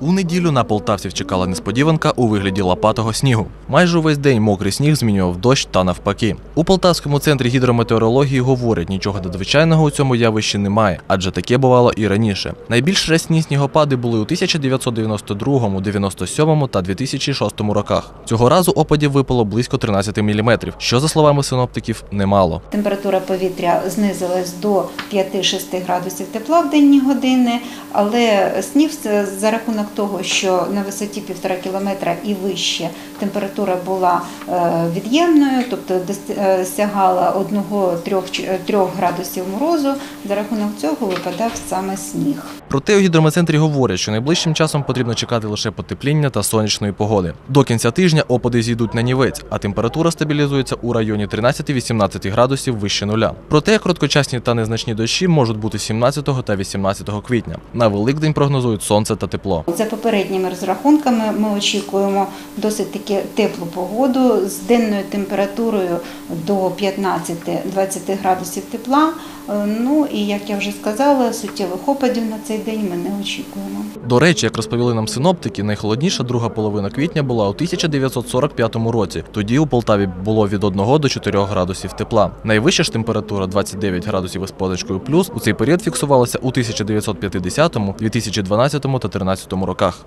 У неділю на полтавців чекала несподіванка у вигляді лопатого снігу. Майже увесь день мокрий сніг змінював дощ та навпаки. У Полтавському центрі гідрометеорології говорять, нічого надзвичайного у цьому явищі немає, адже таке бувало і раніше. Найбільш рясні снігопади були у 1992, 97 та 2006 роках. Цього разу опадів випало близько 13 мм, що, за словами синоптиків, немало. Температура повітря знизилась до 5-6 градусів тепла в денні години, але сніг за рахунок того, що на висоті 1,5 кілометра і вище температура була е, від'ємною, тобто е, сягала 1-3 градусів морозу, за рахунок цього випадав саме сніг. Проте у гідрометцентрі говорять, що найближчим часом потрібно чекати лише потепління та сонячної погоди. До кінця тижня опади зійдуть на нівець, а температура стабілізується у районі 13-18 градусів вище нуля. Проте короткочасні та незначні дощі можуть бути 17 та 18 квітня. На Великдень прогнозують сонце та тепло. За попередніми розрахунками ми очікуємо досить таки теплу погоду з денною температурою до 15-20 градусів тепла. Е, Ну і як я вже сказала, суттєвих опадів на цей день ми не очікуємо. До речі, як розповіли нам синоптики, найхолодніша друга половина квітня була у 1945 році. Тоді у Полтаві було від 1 до 4 градусів тепла. Найвища ж температура 29 градусів із позначкою плюс у цей період фіксувалася у 1950, 2012 та 2013 роках.